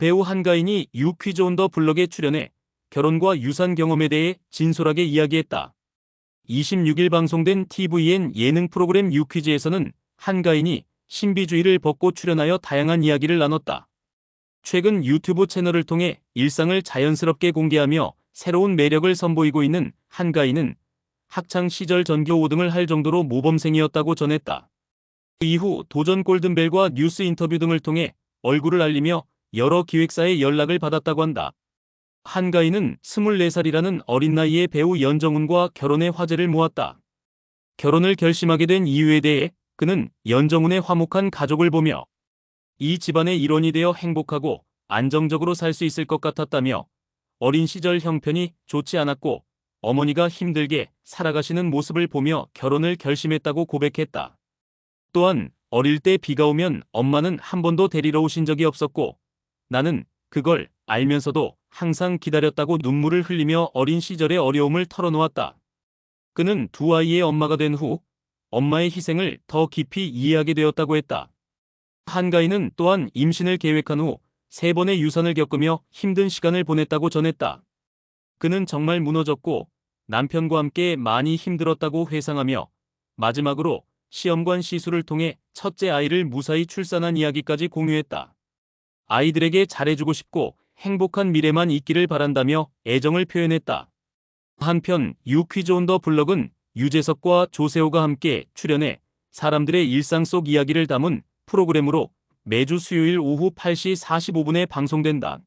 배우 한가인이 유퀴즈 온더 블럭에 출연해 결혼과 유산 경험에 대해 진솔하게 이야기했다. 26일 방송된 TVN 예능 프로그램 유퀴즈에서는 한가인이 신비주의를 벗고 출연하여 다양한 이야기를 나눴다. 최근 유튜브 채널을 통해 일상을 자연스럽게 공개하며 새로운 매력을 선보이고 있는 한가인은 학창 시절 전교 5등을 할 정도로 모범생이었다고 전했다. 이후 도전 골든벨과 뉴스 인터뷰 등을 통해 얼굴을 알리며 여러 기획사의 연락을 받았다고 한다. 한가인은 24살이라는 어린 나이에 배우 연정훈과 결혼의 화제를 모았다. 결혼을 결심하게 된 이유에 대해 그는 연정훈의 화목한 가족을 보며 이 집안의 일원이 되어 행복하고 안정적으로 살 수 있을 것 같았다며 어린 시절 형편이 좋지 않았고 어머니가 힘들게 살아가시는 모습을 보며 결혼을 결심했다고 고백했다. 또한 어릴 때 비가 오면 엄마는 한 번도 데리러 오신 적이 없었고 나는 그걸 알면서도 항상 기다렸다고 눈물을 흘리며 어린 시절의 어려움을 털어놓았다. 그는 두 아이의 엄마가 된 후 엄마의 희생을 더 깊이 이해하게 되었다고 했다. 한가인은 또한 임신을 계획한 후 세 번의 유산을 겪으며 힘든 시간을 보냈다고 전했다. 그는 정말 무너졌고 남편과 함께 많이 힘들었다고 회상하며 마지막으로 시험관 시술을 통해 첫째 아이를 무사히 출산한 이야기까지 공유했다. 아이들에게 잘해주고 싶고 행복한 미래만 있기를 바란다며 애정을 표현했다. 한편 유퀴즈 온 더 블럭은 유재석과 조세호가 함께 출연해 사람들의 일상 속 이야기를 담은 프로그램으로 매주 수요일 오후 8시 45분에 방송된다.